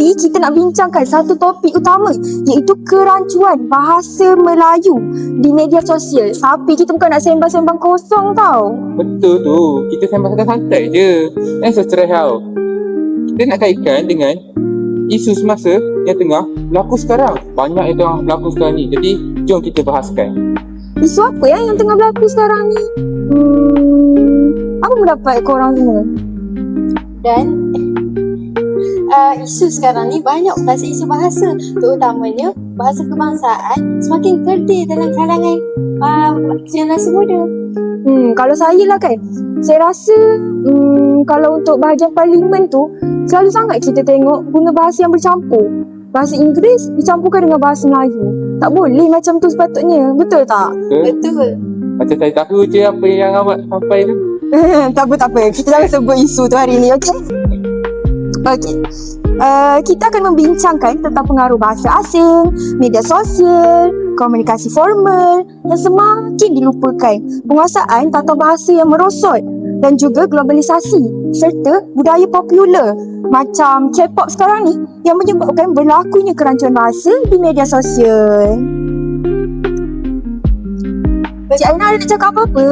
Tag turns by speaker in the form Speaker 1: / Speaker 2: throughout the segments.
Speaker 1: Tapi kita nak bincangkan satu topik utama iaitu kerancuan bahasa Melayu di media sosial. Tapi kita bukan nak sembang-sembang kosong tau.
Speaker 2: Betul tu. Kita sembang santai je. Dan secerah tau. Kita nak kaitkan dengan isu semasa yang tengah berlaku sekarang. Banyak yang tengah berlaku sekarang ni. Jadi, jom kita bahaskan.
Speaker 1: Isu apa ya yang tengah berlaku sekarang ni? Hmm, apa pendapat korang semua?
Speaker 3: Dan uh, isu sekarang ni banyak bahasa isu bahasa terutamanya bahasa kebangsaan semakin kerdil dalam kalangan uh, generasi muda.
Speaker 1: Hmm, kalau saya lah kan, saya rasa hmm, kalau untuk bahagian parlimen tu, selalu sangat kita tengok guna bahasa yang bercampur. Bahasa Inggeris dicampurkan dengan bahasa Melayu. Tak boleh macam tu sepatutnya. Betul tak?
Speaker 2: Betul?
Speaker 3: Betul.
Speaker 2: Macam saya tahu je apa yang awak sampai tu.
Speaker 1: tak apa, tak apa. Kita jangan sebut isu tu hari ni, okey? Okey. Uh, kita akan membincangkan tentang pengaruh bahasa asing, media sosial, komunikasi formal yang semakin dilupakan, penguasaan tata bahasa yang merosot dan juga globalisasi serta budaya popular macam K-pop sekarang ni yang menyebabkan berlakunya kerancuan bahasa di media sosial. Cik Aina ada nak cakap apa-apa?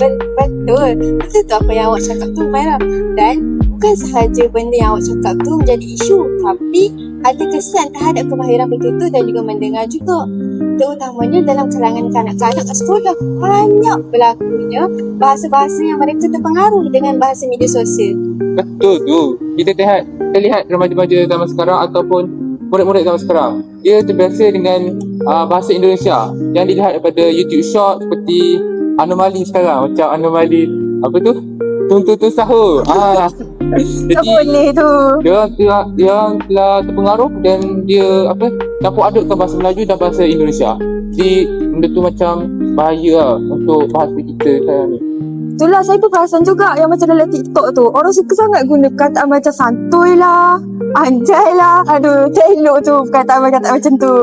Speaker 3: Bet- Betul. Betul tu apa yang awak cakap tu Maira. Dan bukan sahaja benda yang awak cakap tu menjadi isu tapi ada kesan terhadap kemahiran bertutur dan juga mendengar juga. Terutamanya dalam kalangan kanak-kanak kat sekolah banyak berlakunya bahasa-bahasa yang mereka terpengaruh dengan bahasa media sosial.
Speaker 2: Betul tu. Kita lihat, kita lihat remaja-remaja zaman sekarang ataupun murid-murid zaman sekarang. Dia terbiasa dengan uh, bahasa Indonesia yang dilihat daripada YouTube Short seperti anomali sekarang. Macam anomali, apa tu? Tuntutu sahur. Ah. Jadi,
Speaker 1: boleh tu.
Speaker 2: dia dia orang telah terpengaruh dan dia apa campur adukkan bahasa Melayu dan bahasa Indonesia. Jadi benda tu macam bahaya lah untuk bahasa kita sekarang ni.
Speaker 1: Itulah saya pun perasan juga yang macam dalam TikTok tu. Orang suka sangat guna perkataan macam santuy lah, anjay lah. Aduh, tak elok tu perkataan-perkataan macam tu.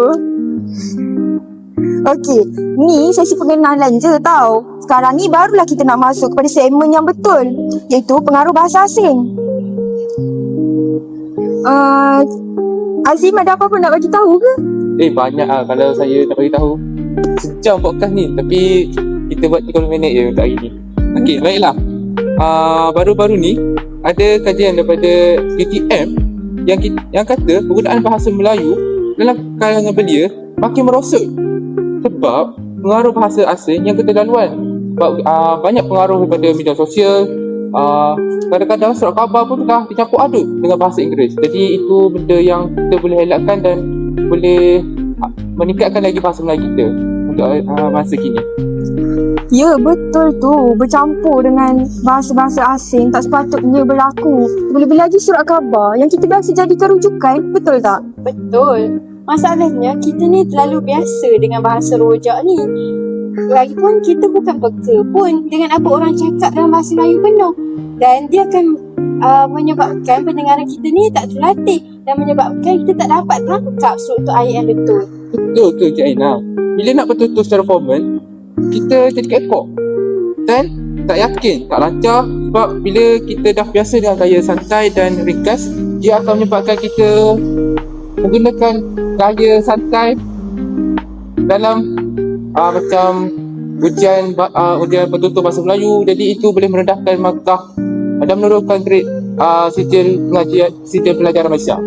Speaker 1: Okey, ni sesi pengenalan je tau. Sekarang ni barulah kita nak masuk kepada segmen yang betul. Iaitu pengaruh bahasa asing. Uh, Azim ada apa-apa nak bagi tahu ke?
Speaker 2: Eh banyak lah kalau saya tak bagi tahu. Sejam podcast ni tapi kita buat 30 minit je untuk hari ni. Okey, baiklah. Uh, baru-baru ni ada kajian daripada UTM yang ki- yang kata penggunaan bahasa Melayu dalam kalangan belia makin merosot sebab pengaruh bahasa asing yang keterlaluan. Sebab uh, banyak pengaruh daripada media sosial, uh, kadang-kadang surat khabar pun dah dicampur aduk dengan bahasa Inggeris. Jadi itu benda yang kita boleh elakkan dan boleh uh, meningkatkan lagi bahasa Melayu kita untuk uh, masa kini.
Speaker 1: Ya, betul tu. Bercampur dengan bahasa-bahasa asing tak sepatutnya berlaku. Lebih-lebih lagi surat khabar yang kita biasa jadikan rujukan, betul tak?
Speaker 3: Betul. Masalahnya kita ni terlalu biasa dengan bahasa rojak ni. Lagipun kita bukan peka pun dengan apa orang cakap dalam bahasa Melayu penuh. Dan dia akan uh, menyebabkan pendengaran kita ni tak terlatih dan menyebabkan kita tak dapat tangkap struktur ayat yang betul.
Speaker 2: Betul tu Cik Aina. Bila nak betul-betul secara formal, kita jadi kekok. Dan tak yakin, tak lancar sebab bila kita dah biasa dengan gaya santai dan ringkas, dia akan menyebabkan kita menggunakan gaya santai dalam uh, macam ujian uh, ujian bertutur bahasa Melayu jadi itu boleh merendahkan markah dan menurunkan grade uh, sijil pengajian sijil pelajaran Malaysia.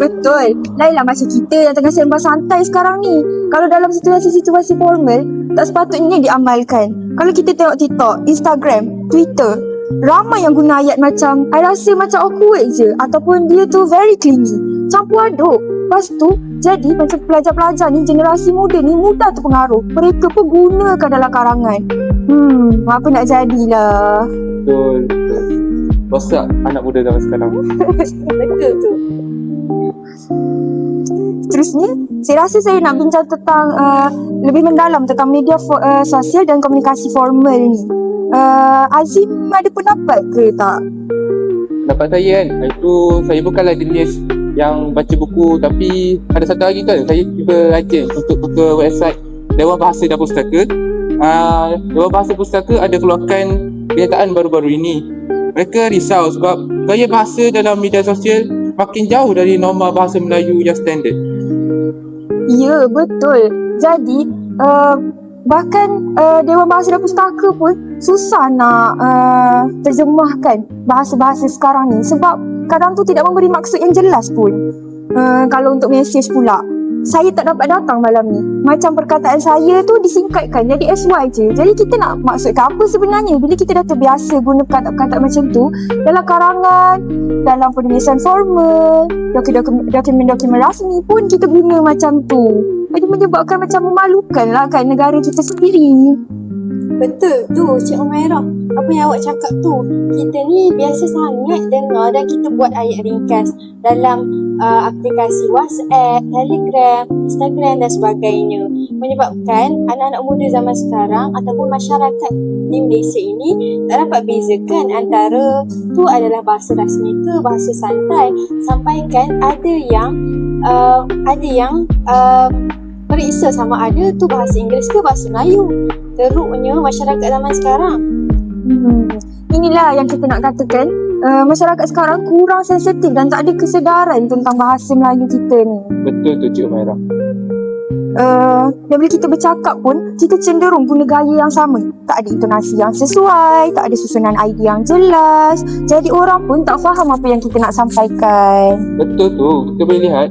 Speaker 1: Betul. Lainlah macam kita yang tengah sembang santai sekarang ni. Kalau dalam situasi-situasi formal, tak sepatutnya diamalkan. Kalau kita tengok TikTok, Instagram, Twitter, ramai yang guna ayat macam I rasa macam awkward je ataupun dia tu very clingy. Campur aduk. Lepas tu, jadi macam pelajar-pelajar ni, generasi muda ni mudah terpengaruh. Mereka pun gunakan dalam karangan. Hmm, apa nak jadilah.
Speaker 2: Betul. Rosak anak muda zaman sekarang.
Speaker 3: Betul tu.
Speaker 1: Seterusnya, saya rasa saya nak bincang tentang uh, lebih mendalam tentang media fo- uh, sosial dan komunikasi formal ni. Uh, Azim ada pendapat ke tak?
Speaker 2: Pendapat saya kan, itu saya bukanlah jenis yang baca buku tapi ada satu hari kan saya cuba rajin untuk buka website Dewan Bahasa dan Pustaka. Uh, Dewan Bahasa Pustaka ada keluarkan kenyataan baru-baru ini. Mereka risau sebab gaya bahasa dalam media sosial makin jauh dari norma bahasa Melayu yang standard.
Speaker 1: Ya, betul. Jadi, uh, bahkan uh, Dewan Bahasa dan Pustaka pun susah nak uh, terjemahkan bahasa-bahasa sekarang ni sebab kadang tu tidak memberi maksud yang jelas pun. Uh, kalau untuk mesej pula, saya tak dapat datang malam ni. Macam perkataan saya tu disingkatkan jadi SY je. Jadi kita nak maksudkan apa sebenarnya bila kita dah terbiasa guna perkataan-perkataan macam tu dalam karangan, dalam penulisan formal, dokumen- dokumen-dokumen rasmi pun kita guna macam tu. Jadi menyebabkan macam memalukan lah kan negara kita sendiri.
Speaker 3: Betul tu Cik Umairah. Apa yang awak cakap tu. Kita ni biasa sangat dengar dan kita buat ayat ringkas dalam uh, aplikasi WhatsApp, Telegram, Instagram dan sebagainya. Menyebabkan anak-anak muda zaman sekarang ataupun masyarakat di Malaysia ini tak dapat bezakan antara tu adalah bahasa rasmi ke bahasa santai. Sampaikan ada yang uh, ada yang uh, periksa sama ada tu bahasa Inggeris ke bahasa Melayu. Teruknya masyarakat zaman sekarang.
Speaker 1: Hmm. Inilah yang kita nak katakan uh, masyarakat sekarang kurang sensitif dan tak ada kesedaran tentang bahasa Melayu kita ni.
Speaker 2: Betul tu Cik Umairah.
Speaker 1: Uh, dan bila kita bercakap pun kita cenderung guna gaya yang sama. Tak ada intonasi yang sesuai, tak ada susunan idea yang jelas. Jadi orang pun tak faham apa yang kita nak sampaikan.
Speaker 2: Betul tu. Kita boleh lihat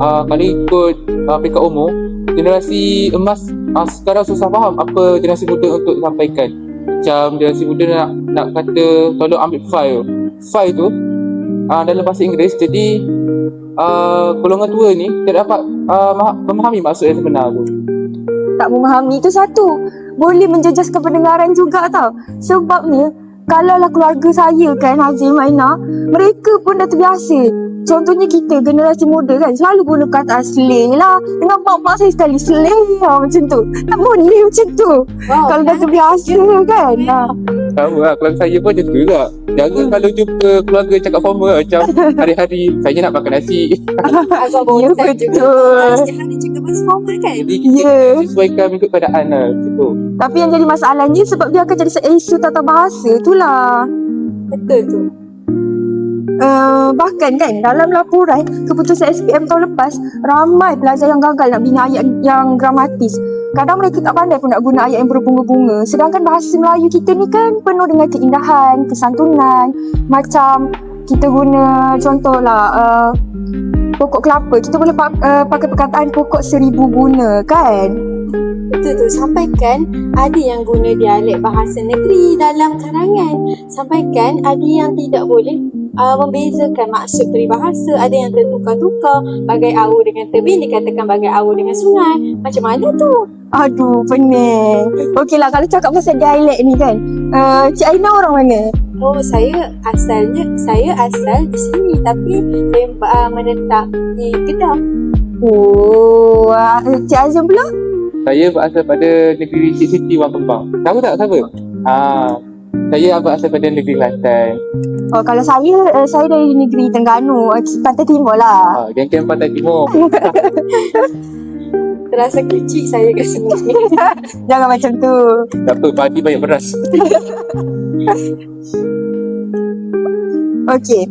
Speaker 2: uh, kalau ikut uh, peringkat umur, generasi emas uh, sekarang susah faham apa generasi muda untuk sampaikan. Macam generasi muda nak nak kata kalau ambil file. File tu uh, dalam bahasa Inggeris jadi uh, golongan tua ni tidak dapat uh, ma- memahami maksud yang sebenar tu.
Speaker 1: Tak memahami itu satu. Boleh menjejaskan pendengaran juga tau. Sebabnya kalaulah keluarga saya kan Hazim Aina, mereka pun dah terbiasa. Contohnya kita generasi muda kan selalu guna kata slay lah. Dengan mak-mak saya sekali slay lah macam tu. Tak boleh macam tu.
Speaker 3: Wow,
Speaker 1: Kalau dah terbiasa kan. Ha.
Speaker 2: Sama lah, keluarga saya pun macam tu juga. Jangan kalau jumpa keluarga cakap formal macam hari-hari saya nak makan nasi.
Speaker 3: agak
Speaker 1: Ya
Speaker 3: bosan juga.
Speaker 1: betul.
Speaker 3: Hari cakap bahasa formal kan?
Speaker 2: Jadi kita
Speaker 1: Ya.
Speaker 2: sesuaikan mengikut keadaan lah. Macam tu.
Speaker 1: Tapi yang jadi masalahnya sebab dia akan jadi isu tata bahasa tu lah.
Speaker 3: Betul tu.
Speaker 1: Uh, bahkan kan dalam laporan keputusan SPM tahun lepas ramai pelajar yang gagal nak bina ayat yang gramatis. Kadang mereka tak pandai pun nak guna ayat yang berbunga-bunga. Sedangkan bahasa Melayu kita ni kan penuh dengan keindahan, kesantunan. Macam kita guna contohlah uh, pokok kelapa. Kita boleh uh, pakai perkataan pokok seribu guna kan?
Speaker 3: Betul tu. Sampaikan ada yang guna dialek bahasa negeri dalam karangan. Sampaikan ada yang tidak boleh uh, membezakan maksud peribahasa. Ada yang tertukar-tukar. Bagai awu dengan tebing dikatakan bagai awu dengan sungai. Macam mana tu?
Speaker 1: Aduh, pening. Okeylah kalau cakap pasal dialek ni kan. Uh, Cik Aina orang mana?
Speaker 3: Oh, saya asalnya, saya asal di sini. Tapi saya uh, menetap di Kedah.
Speaker 1: Oh, uh, Cik Azim pula?
Speaker 2: Saya berasal pada negeri Cik Siti Wang Kembang. Tahu tak siapa? Ah, saya berasal pada negeri Kelantan.
Speaker 1: Oh, kalau saya, uh, saya dari negeri Terengganu, uh, Pantai Timur lah.
Speaker 2: Ah, geng-geng Pantai Timur.
Speaker 3: Terasa kecil saya kat sini.
Speaker 1: Jangan macam tu.
Speaker 2: Tak apa, padi banyak beras.
Speaker 1: Okey.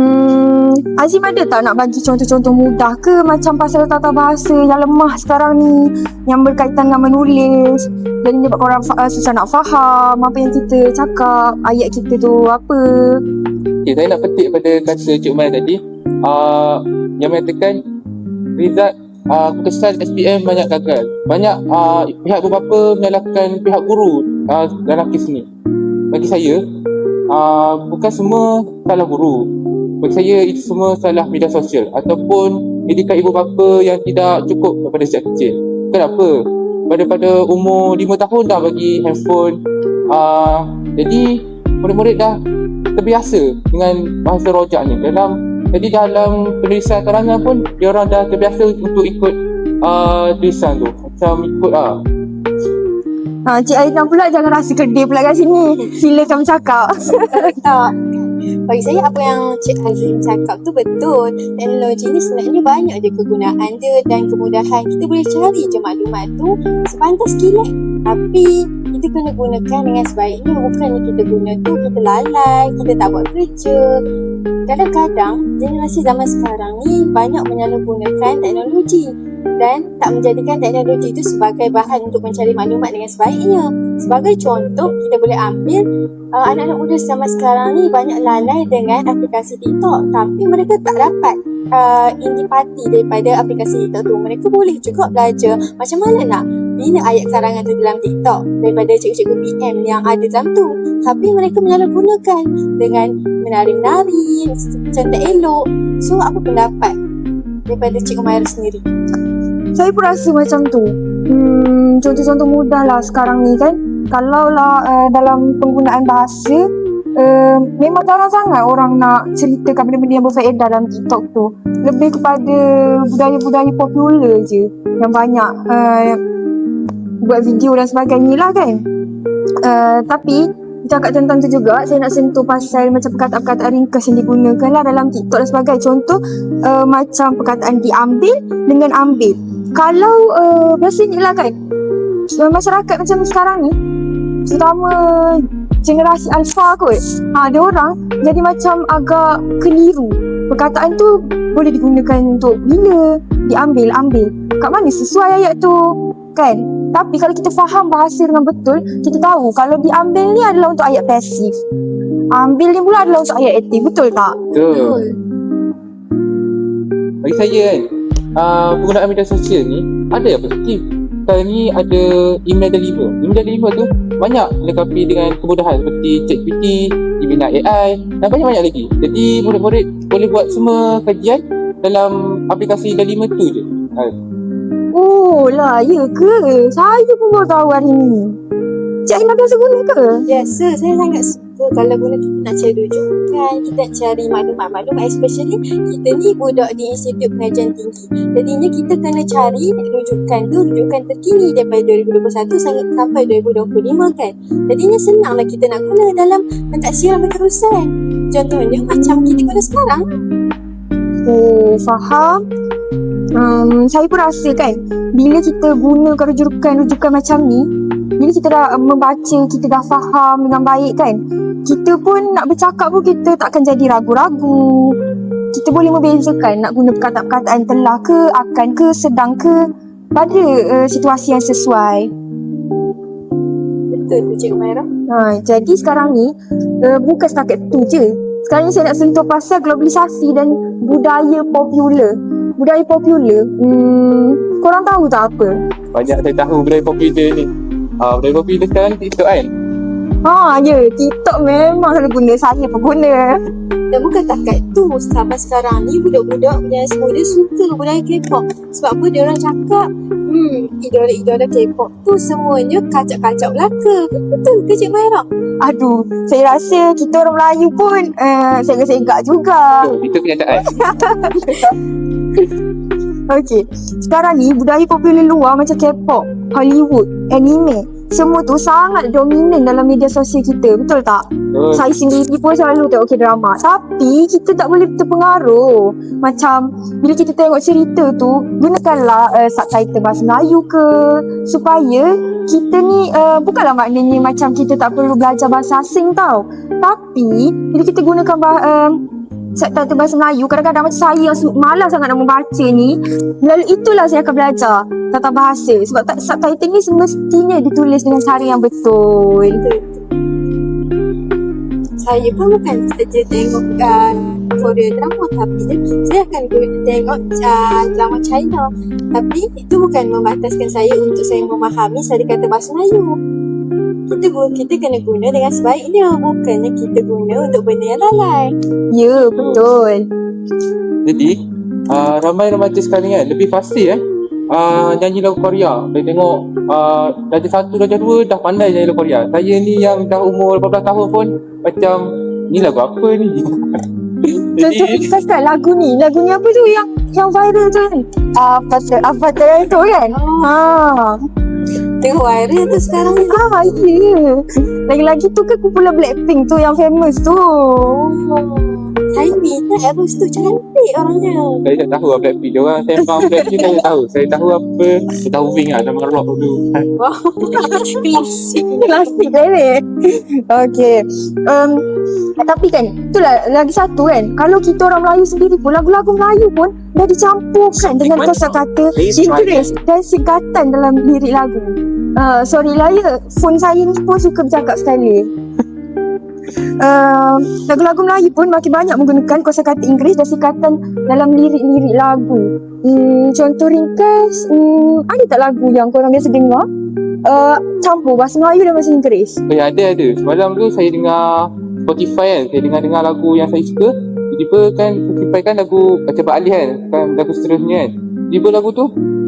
Speaker 1: Hmm, Azim ada tak nak bagi contoh-contoh mudah ke macam pasal tata bahasa yang lemah sekarang ni yang berkaitan dengan menulis dan menyebabkan orang fa- uh, susah nak faham apa yang kita cakap, ayat kita tu apa.
Speaker 2: Okay, saya nak petik pada kata Cik Umar tadi. Ah, yang mengatakan result uh, keputusan SPM banyak gagal. Banyak uh, pihak beberapa menyalahkan pihak guru uh, dalam kes ni. Bagi saya, uh, bukan semua salah guru. Bagi saya, itu semua salah media sosial ataupun didikan ibu bapa yang tidak cukup daripada sejak kecil. Kenapa? Pada pada umur 5 tahun dah bagi handphone. Uh, jadi, murid-murid dah terbiasa dengan bahasa rojak ni. Dalam jadi dalam penulisan karangan pun dia orang dah terbiasa untuk ikut uh, tulisan tu. Macam ikut ah.
Speaker 1: Ha, Cik Aina pula jangan rasa kedih pula kat sini. Silakan bercakap.
Speaker 3: tak bagi saya apa yang Cik Azim cakap tu betul teknologi ni sebenarnya banyak je kegunaan dia dan kemudahan kita boleh cari je maklumat tu sepantas kilat tapi kita kena gunakan dengan sebaiknya bukannya kita guna tu kita lalai kita tak buat kerja kadang-kadang generasi zaman sekarang ni banyak menyalahgunakan teknologi dan tak menjadikan teknologi itu sebagai bahan untuk mencari maklumat dengan sebaiknya. Sebagai contoh, kita boleh ambil uh, anak-anak muda zaman sekarang ni banyak lalai dengan aplikasi TikTok tapi mereka tak dapat uh, intipati daripada aplikasi TikTok tu. Mereka boleh juga belajar macam mana nak bina ayat karangan tu dalam TikTok daripada cikgu-cikgu PM yang ada dalam tu. Tapi mereka menyalahgunakan dengan menari-menari, cantik elok. So, apa pendapat daripada Cikgu Maira sendiri?
Speaker 1: Saya pun rasa macam tu. Hmm, contoh-contoh mudah lah sekarang ni kan. Kalau lah uh, dalam penggunaan bahasa, uh, memang jarang sangat orang nak ceritakan benda-benda yang berfaedah dalam TikTok tu. Lebih kepada budaya-budaya popular je yang banyak uh, buat video dan sebagainya lah kan. Uh, tapi cakap tentang tu juga saya nak sentuh pasal macam perkataan-perkataan ringkas yang digunakan lah dalam TikTok dan sebagainya. Contoh uh, macam perkataan diambil dengan ambil. Kalau uh, biasanya lah kan masyarakat macam sekarang ni terutama generasi alpha kot ha, dia orang jadi macam agak keliru perkataan tu boleh digunakan untuk bila diambil ambil kat mana sesuai ayat tu kan tapi kalau kita faham bahasa dengan betul kita tahu kalau diambil ni adalah untuk ayat pasif ambil ni pula adalah untuk ayat aktif betul tak
Speaker 2: Betul. Bagi saya kan, uh, penggunaan media sosial ni ada yang positif. Sekarang ni ada email deliver. Email deliver tu banyak dilengkapi dengan kemudahan seperti ChatGPT, Gemini AI dan banyak-banyak lagi. Jadi murid-murid boleh buat semua kajian dalam aplikasi deliver tu je. Ha.
Speaker 1: Oh lah ya ke saya pun baru tahu hari ni Cik Aina biasa guna ke?
Speaker 3: Biasa, saya sangat suka kalau guna kita nak cari rujukan, kita nak cari maklumat-maklumat especially kita ni budak di Institut Pengajian Tinggi. Jadinya kita kena cari rujukan tu, rujukan terkini daripada 2021 sampai sampai 2025 kan. Jadinya senanglah kita nak guna dalam pentaksiran berterusan. Contohnya macam kita guna sekarang.
Speaker 1: Oh, faham. Um, saya pun rasa kan, bila kita gunakan rujukan-rujukan macam ni, bila kita dah membaca, kita dah faham dengan baik kan, kita pun nak bercakap pun kita takkan jadi ragu-ragu. Kita boleh membezakan nak guna perkataan-perkataan telah ke, akan ke, sedang ke, pada uh, situasi yang sesuai.
Speaker 3: Betul tu Cikgu Maira.
Speaker 1: Ha, jadi sekarang ni uh, bukan setakat tu je. Sekarang ni saya nak sentuh pasal globalisasi dan budaya popular. Budaya popular, hmm, korang tahu tak apa?
Speaker 2: Banyak saya tahu budaya popular ni. Uh, budaya popular sekarang TikTok kan.
Speaker 1: Ha, ya, TikTok memang selalu guna. Saya pun guna.
Speaker 3: Dan bukan takat tu Sampai sekarang ni Budak-budak generasi muda Suka budaya K-pop Sebab apa dia orang cakap Hmm Idola-idola K-pop tu Semuanya Kacak-kacak belaka Betul ke Cik Maira?
Speaker 1: Aduh, saya rasa kita orang Melayu pun uh, segak-segak juga.
Speaker 2: Oh, itu kenyataan.
Speaker 1: Okey, sekarang ni budaya popular luar macam K-pop, Hollywood, anime, semua tu sangat dominan dalam media sosial kita, betul tak?
Speaker 2: Betul.
Speaker 1: Saya sendiri pun selalu tengok K-drama Tapi kita tak boleh terpengaruh. Macam bila kita tengok cerita tu Gunakanlah uh, subtitle bahasa Melayu ke? Supaya kita ni uh, Bukanlah maknanya macam kita tak perlu belajar bahasa asing tau. Tapi bila kita gunakan bah- uh, subtitle bahasa Melayu. Kadang-kadang macam saya yang malas sangat nak membaca ni. Melalui itulah saya akan belajar tata bahasa. Sebab tak, subtitle ni semestinya ditulis dengan cara yang betul.
Speaker 3: Saya pun bukan saja tengok uh, Korea drama. Tapi saya akan guna- tengok uh, drama China. Tapi itu bukan membataskan saya Untuk saya memahami Saya kata bahasa Melayu kita guna, kita kena guna dengan sebaiknya Bukannya kita guna untuk benda yang lalai
Speaker 1: Ya, betul
Speaker 2: Jadi, uh, ramai remaja sekarang ni kan lebih fasih eh. Uh, nyanyi lagu Korea. Saya tengok uh, darjah satu, darjah dua dah pandai nyanyi lagu Korea. Saya ni yang dah umur 18 tahun pun macam ni lagu apa ni?
Speaker 1: Contoh
Speaker 2: Jadi,
Speaker 1: kita cakap lagu ni Lagu ni apa tu yang yang viral tu kan Apa tu Apa tu tu kan Ha
Speaker 3: Tengok viral tu sekarang ni.
Speaker 1: Ah, ya. Lagi-lagi tu kan kumpulan Blackpink tu yang famous tu.
Speaker 3: Saya minat Rose tu cantik orangnya.
Speaker 2: Saya tak tahu lah Blackpink. Dia orang sembang Blackpink saya tak tahu. Saya tahu apa. Saya tahu Wing lah. Nama rock dulu.
Speaker 3: Wow. Klasik.
Speaker 1: Klasik kan ni. Okay. Um, tapi kan, itulah lagi satu kan. Kalau kita orang Melayu sendiri pun, lagu-lagu Melayu pun dah dicampurkan dengan kosakata Inggeris dan singkatan dalam lirik lagu. Uh, sorry lah ya, phone saya ni pun suka bercakap sekali. Uh, lagu-lagu Melayu pun makin banyak menggunakan kosakata Inggeris dan singkatan dalam lirik-lirik lagu. Hmm, contoh ringkas, hmm, ada tak lagu yang korang biasa dengar? Uh, campur bahasa Melayu dan bahasa Inggeris.
Speaker 2: Ya, ada, ada. Semalam tu saya dengar Spotify kan. Saya dengar-dengar lagu yang saya suka. Tiba-tiba kan Spotify kan lagu macam Pak Ali kan. Kan lagu seterusnya kan. Tiba lagu tu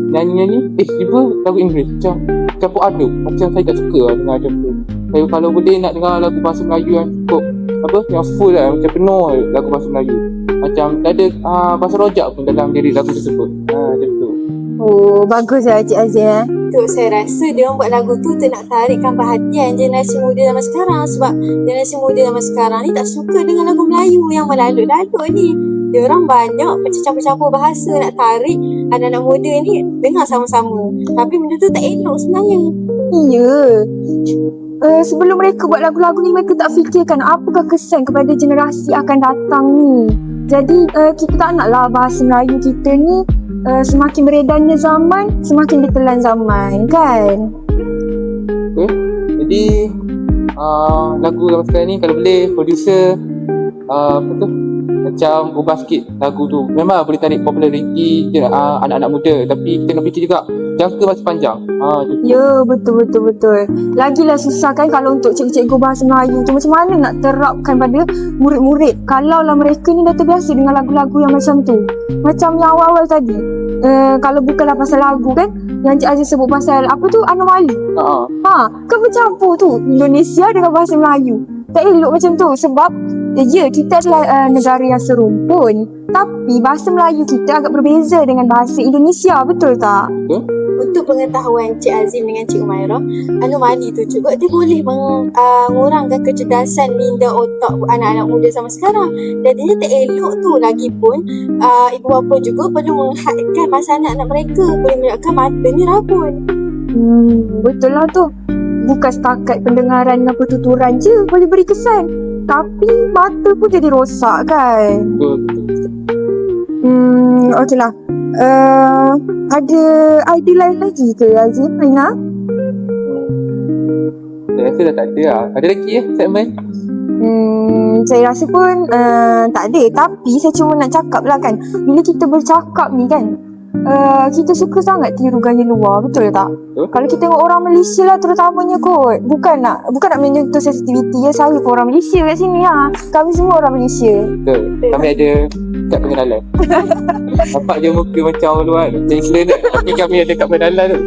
Speaker 2: nyanyi-nyanyi. Eh, tiba lagu Inggeris. Macam campur aduk. Macam saya tak suka lah dengar macam tu. Saya kalau boleh nak dengar lagu bahasa Melayu yang cukup apa yang full lah macam penuh lagu bahasa Melayu macam tak ada uh, bahasa rojak pun dalam diri lagu tersebut ha, macam tu
Speaker 1: Oh, bagus lah Cik eh.
Speaker 3: Tu saya rasa dia orang buat lagu tu untuk nak tarikkan perhatian generasi muda zaman sekarang sebab generasi muda zaman sekarang ni tak suka dengan lagu Melayu yang melalut-lalut ni. Dia orang banyak macam campur-campur bahasa nak tarik anak-anak muda ni dengar sama-sama. Tapi benda tu tak elok sebenarnya.
Speaker 1: Iya. Uh, sebelum mereka buat lagu-lagu ni mereka tak fikirkan apakah kesan kepada generasi akan datang ni. Jadi uh, kita tak naklah bahasa Melayu kita ni uh, semakin beredarnya zaman, semakin ditelan zaman kan?
Speaker 2: okay. jadi uh, lagu zaman sekarang ni kalau boleh producer uh, apa tu macam ubah sikit lagu tu memang boleh tarik populariti uh, anak-anak muda tapi kita kena fikir juga jangka masa panjang ha, uh,
Speaker 1: Ya, betul betul betul. Lagilah susah kan kalau untuk cikgu-cikgu bahasa Melayu tu macam mana nak terapkan pada murid-murid kalau lah mereka ni dah terbiasa dengan lagu-lagu yang macam tu. Macam yang awal-awal tadi. Uh, kalau bukanlah pasal lagu kan yang Cik Aziz sebut pasal apa tu anomali.
Speaker 2: ha,
Speaker 1: Ha, kan bercampur tu Indonesia dengan bahasa Melayu. Tak elok macam tu sebab eh, ya kita adalah uh, negara yang serumpun tapi bahasa Melayu kita agak berbeza dengan bahasa Indonesia, betul tak?
Speaker 3: Untuk pengetahuan Cik Azim dengan Cik Umairah, anomali tu juga dia boleh uh, mengurangkan kecerdasan minda otak anak-anak muda zaman sekarang. Jadinya tak elok tu lagipun uh, ibu bapa juga perlu menghadkan masa anak-anak mereka boleh menyebabkan mata ni rabun.
Speaker 1: Hmm, betul lah tu. Bukan setakat pendengaran dan pertuturan je boleh beri kesan. Tapi mata pun jadi rosak kan. Hmm, okey lah. Uh, ada idea lain lagi ke Azim, Rina?
Speaker 2: saya rasa dah tak ada lah ada lagi ya segmen
Speaker 1: Hmm, saya rasa pun uh, tak ada. Tapi saya cuma nak cakap lah kan. Bila kita bercakap ni kan. Uh, kita suka sangat tiru gaya luar. Betul tak?
Speaker 2: Betul.
Speaker 1: Kalau kita tengok orang Malaysia lah terutamanya kot. Bukan nak bukan nak menyentuh sensitivity ya. Saya pun orang Malaysia kat sini ha. Kami semua orang Malaysia.
Speaker 2: betul kami ada kad pengenalan nampak je muka macam orang luar macam England tapi kami ada kad pengenalan tu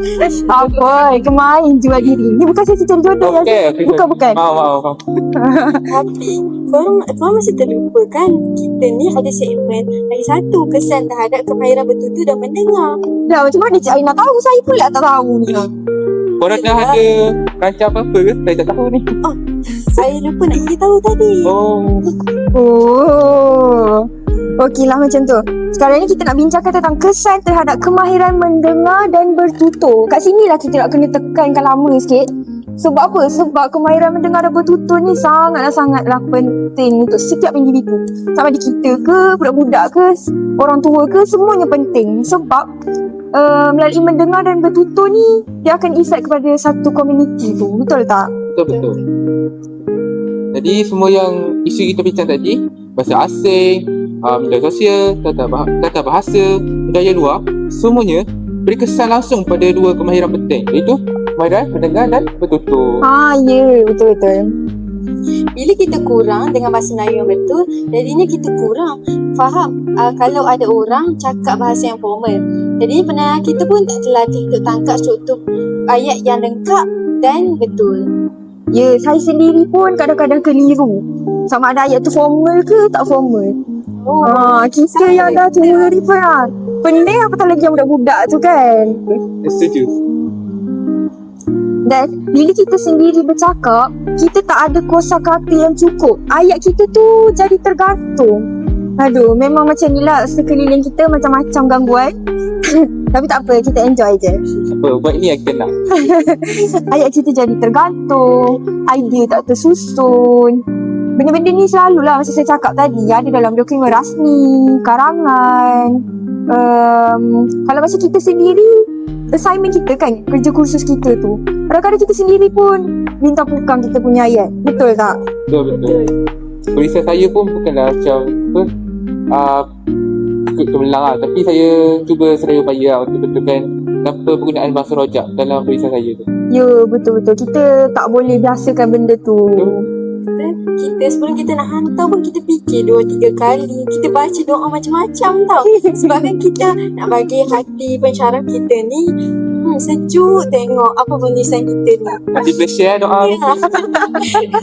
Speaker 1: Apa? Kemain jual diri. Ni bukan saya cari jodoh ya.
Speaker 2: okey okey
Speaker 1: Bukan, bukan.
Speaker 2: maaf maaf maaf
Speaker 3: korang, korang masih terlupa kan kita ni ada segmen lagi satu kesan terhadap kemahiran bertutur dan mendengar.
Speaker 1: Dah macam mana Cik Aina tahu? Saya pula tak tahu ni.
Speaker 2: korang dah ada rancang apa-apa ke saya tak tahu ni
Speaker 3: Saya lupa nak beritahu tadi.
Speaker 2: oh
Speaker 1: Oh. Okeylah macam tu. Sekarang ni kita nak bincangkan tentang kesan terhadap kemahiran mendengar dan bertutur. Kat sini lah kita nak kena tekankan lama sikit. Sebab apa? Sebab kemahiran mendengar dan bertutur ni sangatlah sangatlah penting untuk setiap individu. Sama ada kita ke, budak-budak ke, orang tua ke, semuanya penting. Sebab uh, melalui mendengar dan bertutur ni, dia akan efek kepada satu komuniti tu. Betul tak?
Speaker 2: betul betul jadi semua yang isu kita bincang tadi bahasa asing uh, media sosial tata, bah- tata bahasa budaya luar semuanya beri kesan langsung pada dua kemahiran penting iaitu kemahiran mendengar dan bertutur
Speaker 1: Ah, ya. Betul-betul.
Speaker 3: Bila kita kurang dengan bahasa Melayu yang betul, jadinya kita kurang faham uh, kalau ada orang cakap bahasa yang formal. Jadi pendengar kita pun tak terlatih untuk tangkap struktur ayat yang lengkap dan betul.
Speaker 1: Ya, saya sendiri pun kadang-kadang keliru. Sama ada ayat tu formal ke tak formal.
Speaker 3: Oh,
Speaker 1: Ha, kita yang dah tua ni pun ha. Pening apatah lagi yang budak-budak tu kan.
Speaker 2: setuju
Speaker 1: Dan bila kita sendiri bercakap, kita tak ada kosa kata yang cukup. Ayat kita tu jadi tergantung. Aduh, memang macam ni lah sekeliling kita macam-macam gangguan. Tapi tak apa, kita enjoy je.
Speaker 2: Apa, buat ni yang kita nak.
Speaker 1: Ayat kita jadi tergantung, idea tak tersusun. Benda-benda ni selalulah macam saya cakap tadi, ada dalam dokumen rasmi, karangan. Um, kalau macam kita sendiri, assignment kita kan, kerja kursus kita tu. Kadang-kadang kita sendiri pun minta pukang kita punya ayat. Betul tak?
Speaker 2: Betul, betul. Tulisan saya pun bukanlah macam apa, uh, ikut kemelang lah. Tapi saya cuba seraya upaya lah untuk betulkan tanpa penggunaan bahasa rojak dalam tulisan saya tu.
Speaker 1: Ya, betul-betul. Kita tak boleh biasakan benda tu.
Speaker 3: Kita sebelum kita nak hantar pun kita fikir dua tiga kali. Kita baca doa macam-macam tau. Sebab kan kita nak bagi hati pensyarah kita ni hmm, sejuk tengok apa penulisan kita ni.
Speaker 2: Nanti boleh share doa.
Speaker 3: Ya.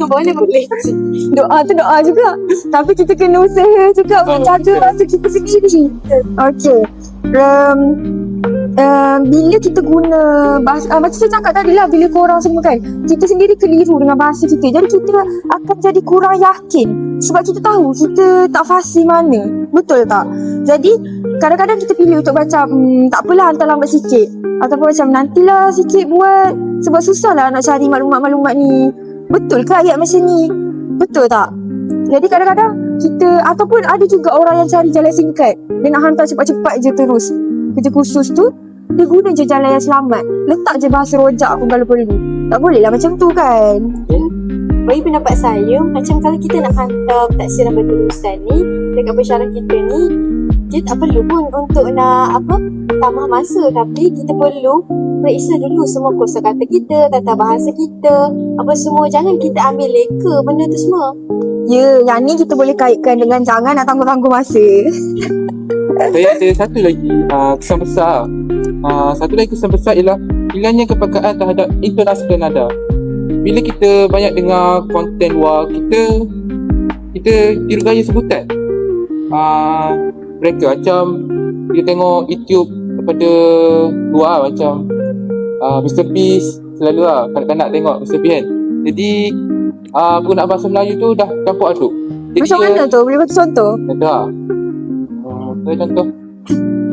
Speaker 3: boleh boleh.
Speaker 1: Doa tu doa juga. Tapi kita kena usaha juga untuk jaga rasa kita sendiri. Okay. Um, um, bila kita guna bahasa, uh, macam saya cakap tadi lah, bila korang semua kan, kita sendiri keliru dengan bahasa kita. Jadi kita akan jadi kurang yakin. Sebab kita tahu kita tak fasih mana. Betul tak? Jadi kadang-kadang kita pilih untuk baca, hmm, tak apalah hantar lambat sikit. Ataupun macam nantilah sikit buat. Sebab susah lah nak cari maklumat-maklumat ni. Betul ke ayat macam ni? Betul tak? Jadi kadang-kadang kita ataupun ada juga orang yang cari jalan singkat. Dia nak hantar cepat-cepat je terus. Kerja khusus tu dia guna je jalan yang selamat. Letak je bahasa rojak pun kalau perlu. Tak boleh lah macam tu kan.
Speaker 3: Bagi pendapat saya, macam kalau kita nak hantar taksiran bertulisan ni dekat pensyarah kita ni, kita tak perlu pun untuk nak apa tambah masa tapi kita perlu periksa dulu semua kosa kata kita, tata bahasa kita, apa semua. Jangan kita ambil leka benda tu semua.
Speaker 1: Ya, yang ni kita boleh kaitkan dengan jangan nak tangguh-tangguh masa.
Speaker 2: Saya ada satu lagi uh, kesan besar. Uh, satu lagi kesan besar ialah hilangnya kepekaan terhadap intonasi dan nada. Bila kita banyak dengar konten luar, kita kita tiru gaya sebutan. Uh, mereka macam kita tengok YouTube daripada luar macam uh, Mr. Beast selalu lah kanak-kanak tengok Mr. Beast kan. Jadi uh, guna bahasa Melayu tu dah campur aduk. Jadi
Speaker 1: Macam mana tu? Boleh bagi contoh?
Speaker 2: Lah uh, Saya contoh.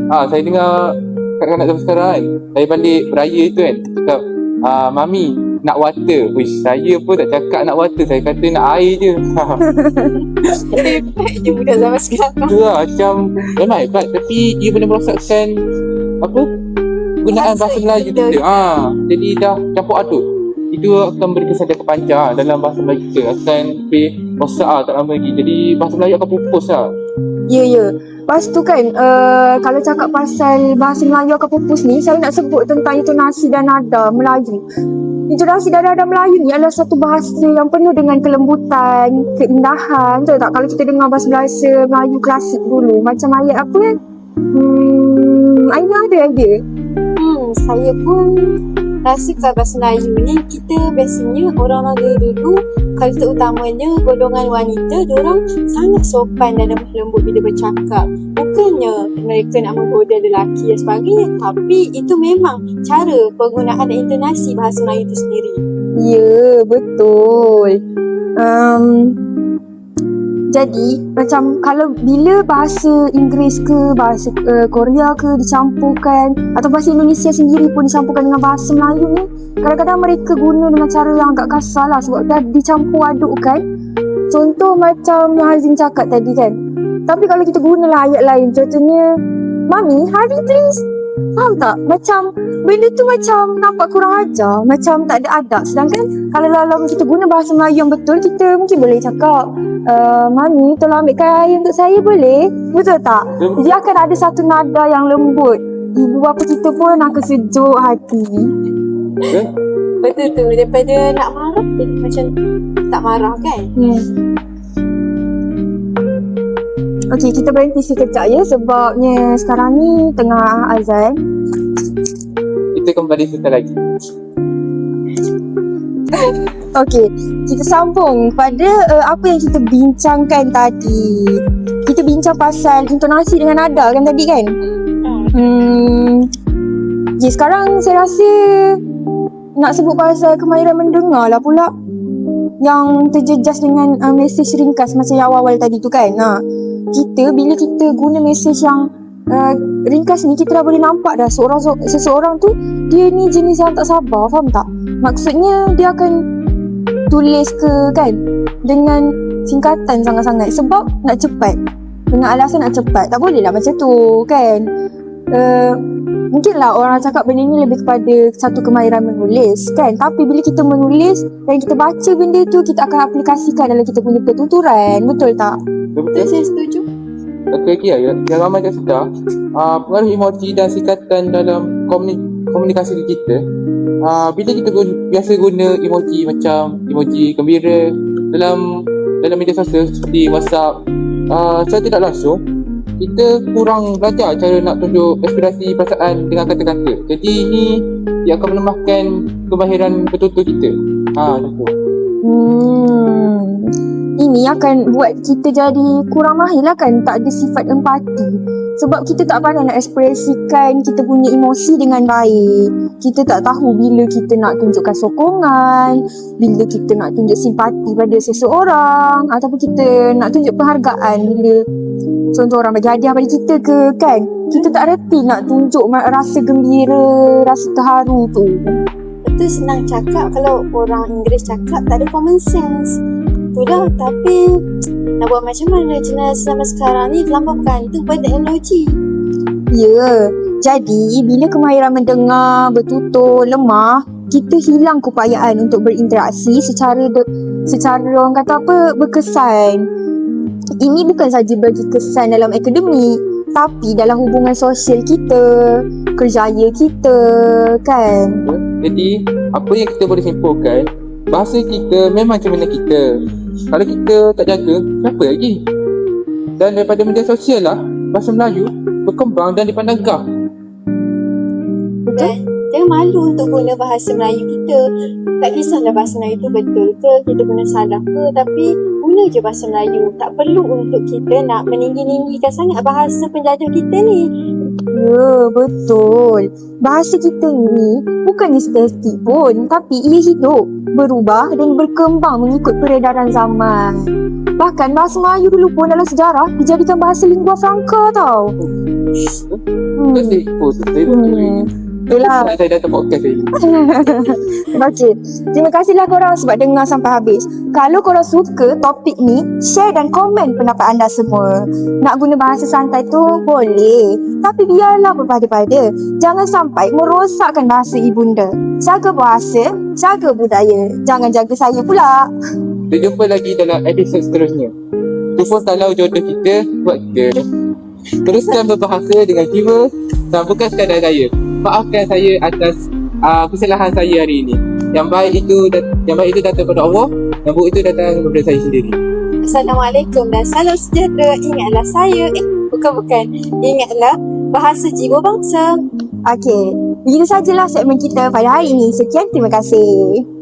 Speaker 2: Ah, Saya dengar Kanak-kanak zaman sekarang kan Saya balik beraya tu kan. Cakap ah, Mami Nak water. Wish saya pun tak cakap nak water. Saya kata nak air je.
Speaker 3: Hebat je budak zaman sekarang.
Speaker 2: Tu lah macam Memang hebat Tapi dia boleh merosakkan Apa Gunaan
Speaker 3: Bahasa
Speaker 2: bahasa Melayu
Speaker 3: kita.
Speaker 2: kita ah, Jadi dah campur aduk. Itu akan beri kesan jangka panjang dalam bahasa Melayu. Kita akan lebih rosak ah, tak lama lagi. Jadi bahasa Melayu akan pupus lah
Speaker 1: Ya, ya. Lepas tu kan, uh, kalau cakap pasal bahasa Melayu akan pupus ni, saya nak sebut tentang intonasi dan nada Melayu. Intonasi dan nada Melayu ni adalah satu bahasa yang penuh dengan kelembutan, keindahan. Betul tak? Kalau kita dengar bahasa-bahasa Melayu klasik dulu, macam ayat apa kan? Hmm, Aina ada idea?
Speaker 3: Hmm, saya pun kalau bahasa Melayu ni kita biasanya orang-orang dulu kalau terutamanya golongan wanita orang sangat sopan dan lemah lembut bila bercakap bukannya mereka nak menggoda lelaki dan sebagainya tapi itu memang cara penggunaan intonasi bahasa Melayu itu sendiri
Speaker 1: Ya, betul. Um, jadi, macam kalau bila bahasa Inggeris ke, bahasa uh, Korea ke dicampurkan atau bahasa Indonesia sendiri pun dicampurkan dengan bahasa Melayu ni, kadang-kadang mereka guna dengan cara yang agak kasar lah sebab dah dicampur adukkan. Contoh macam yang Hazin cakap tadi kan. Tapi kalau kita gunalah ayat lain, contohnya, Mami, hari please. Faham tak? Macam benda tu macam nampak kurang ajar, macam tak ada adab. Sedangkan kalau dalam kita guna bahasa Melayu yang betul, kita mungkin boleh cakap, uh, Mami, tolong ambilkan air untuk saya boleh? Betul tak?
Speaker 2: Betul.
Speaker 1: Dia akan ada satu nada yang lembut. Ibu bapa kita pun akan sejuk hati.
Speaker 3: betul tu daripada nak marah jadi macam tak marah kan
Speaker 1: Hmm. Okey, kita berhenti sekejap ya sebabnya sekarang ni tengah azan.
Speaker 2: kita kembali sebentar lagi
Speaker 1: Okey, kita sambung pada uh, apa yang kita bincangkan tadi. Kita bincang pasal intonasi dengan nada kan tadi kan?
Speaker 3: hmm.
Speaker 1: Okay, sekarang saya rasa nak sebut pasal kemahiran mendengar lah pula. Yang terjejas dengan uh, mesej ringkas macam yang awal-awal tadi tu kan. Ha. Kita bila kita guna mesej yang uh, ringkas ni kita dah boleh nampak dah seorang seseorang tu dia ni jenis yang tak sabar, faham tak? Maksudnya dia akan tulis ke kan dengan singkatan sangat-sangat sebab nak cepat. Dengan alasan nak cepat. Tak boleh lah macam tu kan. Uh, mungkinlah orang cakap benda ni lebih kepada satu kemahiran menulis kan. Tapi bila kita menulis dan kita baca benda tu kita akan aplikasikan dalam kita punya pertuturan. Betul tak?
Speaker 2: Betul?
Speaker 3: Saya setuju.
Speaker 2: Satu lagi lah, yang, yang ramai tak sedar, uh, pengaruh emoji dan singkatan dalam komunikasi, komunikasi kita, uh, bila kita guna, biasa guna emoji macam emoji gembira dalam dalam media sosial seperti WhatsApp, uh, secara tidak langsung, kita kurang belajar cara nak tunjuk ekspresi perasaan dengan kata-kata. Jadi ini ia akan melemahkan kemahiran bertutur kita. Ha, tu.
Speaker 1: Hmm. Ini akan buat kita jadi kurang mahir lah kan Tak ada sifat empati Sebab kita tak pandai nak ekspresikan kita punya emosi dengan baik. Kita tak tahu bila kita nak tunjukkan sokongan Bila kita nak tunjuk simpati pada seseorang Ataupun kita nak tunjuk penghargaan Bila contoh orang bagi hadiah pada kita ke kan? Kita tak reti nak tunjuk rasa gembira, rasa terharu tu.
Speaker 3: Itu senang cakap. Kalau orang Inggeris cakap tak ada common sense. Itulah tapi nak buat macam mana jenis zaman sekarang ni terlampau bergantung pada teknologi.
Speaker 1: Ya, jadi bila kemahiran mendengar, bertutur, lemah, kita hilang keupayaan untuk berinteraksi secara de, secara orang kata apa, berkesan. Ini bukan saja bagi kesan dalam akademik, tapi dalam hubungan sosial kita, kerjaya kita, kan?
Speaker 2: Jadi, apa yang kita boleh simpulkan, bahasa kita memang mana kita. Kalau kita tak jaga, siapa lagi? Dan daripada media sosial lah, bahasa Melayu berkembang dan dipandang gah.
Speaker 3: Dan jangan malu untuk guna bahasa Melayu kita. Tak kisahlah bahasa Melayu tu betul ke, kita guna salah ke, tapi guna je bahasa Melayu. Tak perlu untuk kita nak meninggi-ninggikan sangat bahasa penjajah kita ni.
Speaker 1: Ya, betul. Bahasa kita ni bukannya statik pun, tapi ia hidup, berubah dan berkembang mengikut peredaran zaman. Bahkan bahasa Melayu dulu pun dalam sejarah dijadikan bahasa lingua franca tau.
Speaker 2: Hmm.
Speaker 1: Hmm.
Speaker 2: Saya.
Speaker 1: Yelah.
Speaker 2: Saya datang podcast ni.
Speaker 1: Okey. Terima kasihlah korang sebab dengar sampai habis. Kalau korang suka topik ni, share dan komen pendapat anda semua. Nak guna bahasa santai tu boleh. Tapi biarlah berpada-pada. Jangan sampai merosakkan bahasa ibunda. Jaga bahasa, jaga budaya. Jangan jaga saya pula.
Speaker 2: Kita jumpa lagi dalam episod seterusnya. Tu pun kalau jodoh kita buat kita. Teruskan berbahasa dengan jiwa dan bukan sekadar gaya. Maafkan saya atas uh, kesalahan saya hari ini. Yang baik itu yang baik itu datang daripada Allah, yang buruk itu datang daripada saya sendiri.
Speaker 3: Assalamualaikum dan salam sejahtera. Ingatlah saya, eh bukan-bukan. Ingatlah bahasa jiwa bangsa.
Speaker 1: Okey. Begitu sajalah segmen kita pada hari ini. Sekian, terima kasih.